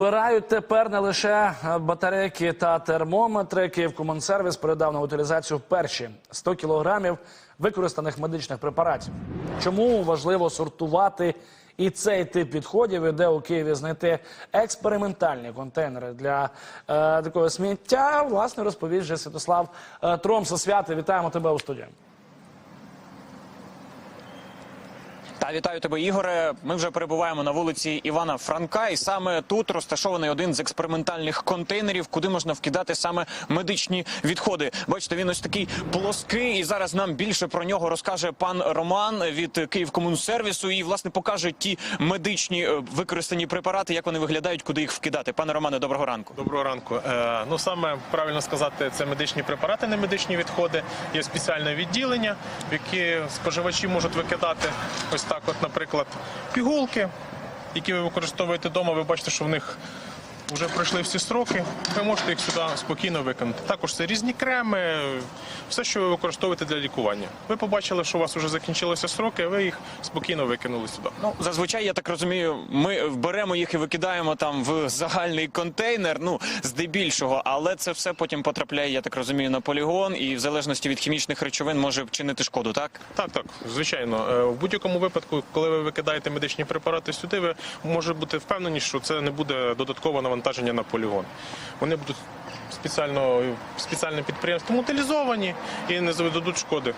Збирають тепер не лише батарейки та термометри. Київкомунсервіс передав на утилізацію перші 100 кілограмів використаних медичних препаратів. Чому важливо сортувати і цей тип відходів, і де у Києві знайти експериментальні контейнери для е, такого сміття? Власне розповість вже Святослав е, Тромса. Святи, вітаємо тебе у студії. Та вітаю тебе, Ігоре. Ми вже перебуваємо на вулиці Івана Франка, і саме тут розташований один з експериментальних контейнерів, куди можна вкидати саме медичні відходи. Бачите, він ось такий плоский, і зараз нам більше про нього розкаже пан Роман від Київкомунсервісу і власне покаже ті медичні е, використані препарати, як вони виглядають, куди їх вкидати. Пане Романе, доброго ранку. Доброго ранку. Е, ну саме правильно сказати, це медичні препарати, не медичні відходи. Є спеціальне відділення, в яке споживачі можуть викидати ось так, наприклад, пігулки, які ви використовуєте вдома. Ви бачите, що в них вже пройшли всі строки. Ви можете їх сюди спокійно викинути. Також це різні креми, все, що ви використовуєте для лікування. Ви побачили, що у вас вже закінчилися строки, ви їх спокійно викинули сюди. Ну зазвичай я так розумію, ми беремо їх і викидаємо там в загальний контейнер. Ну здебільшого, але це все потім потрапляє, я так розумію, на полігон, і в залежності від хімічних речовин може вчинити шкоду. Так Так, так, звичайно. Е, В будь-якому випадку, коли ви викидаєте медичні препарати сюди, ви можете бути впевнені, що це не буде додаткове навантаження на полігон. Вони будуть спеціально спеціальним підприємством утилізовані і не заведуть шкоди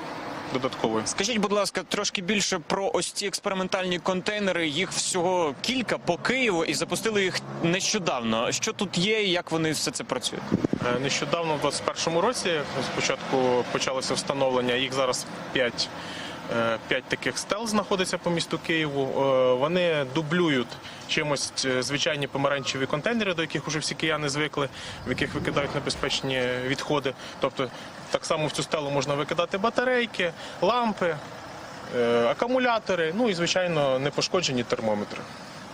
додаткової. Скажіть, будь ласка, трошки більше про ось ці експериментальні контейнери. Їх всього кілька по Києву і запустили їх нещодавно. Що тут є і як вони все це працюють? Е, Нещодавно, в 2021 році, спочатку почалося встановлення, їх зараз 5. П'ять таких стел знаходиться по місту Києву. Е, Вони дублюють чимось е, звичайні помаранчеві контейнери, до яких вже всі кияни звикли, в яких викидають небезпечні відходи. Тобто так само в цю стелу можна викидати батарейки, лампи, е, акумулятори, ну і звичайно непошкоджені термометри.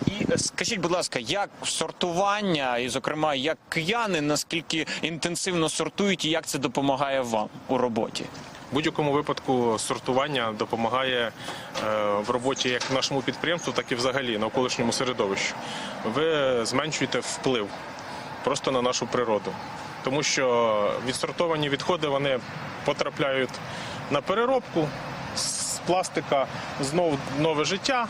І е, скажіть, будь ласка, як сортування, і зокрема, як кияни наскільки інтенсивно сортують, і як це допомагає вам у роботі? В будь-якому випадку сортування допомагає е, в роботі як нашому підприємству, так і взагалі навколишньому середовищу. Ви зменшуєте вплив просто на нашу природу, тому що відсортовані відходи вони потрапляють на переробку. Пластика знов нове життя,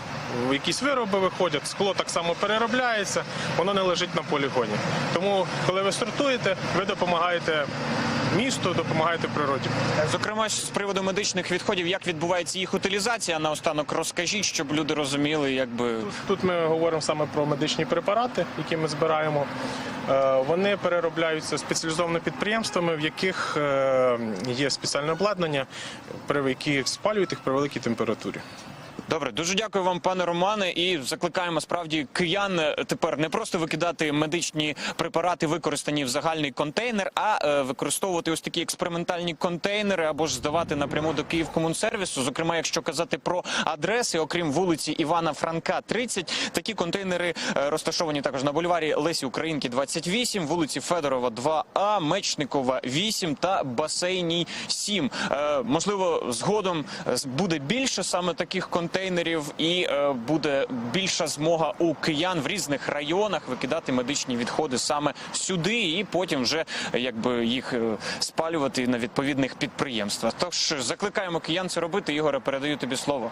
якісь вироби виходять, скло так само переробляється, воно не лежить на полігоні. Тому, коли ви сортуєте, ви допомагаєте місту, допомагаєте природі. Зокрема, з приводу медичних відходів, як відбувається їх утилізація? Наостанок розкажіть, щоб люди розуміли, якби Тут тут ми говоримо саме про медичні препарати, які ми збираємо. Е, Вони переробляються спеціалізованими підприємствами, в яких е, є спеціальне обладнання, які спалюють їх при великій температурі. Добре, дуже дякую вам, пане Романе. І закликаємо справді киян е, тепер не просто викидати медичні препарати, використані в загальний контейнер, а е, використовувати ось такі експериментальні контейнери або ж здавати напряму до Київкомунсервісу. Зокрема, якщо казати про адреси, окрім вулиці Івана Франка, 30, такі контейнери е, розташовані також на бульварі Лесі Українки, 28, вулиці Федорова, 2А, Мечникова, 8 та Басейній 7. Е, можливо, згодом е, буде більше саме таких контейнерів, і е, буде більша змога у киян в різних районах викидати медичні відходи саме сюди, і потім вже якби їх е, спалювати на відповідних підприємствах. Тож закликаємо киян це робити. Ігоре, передаю тобі слово.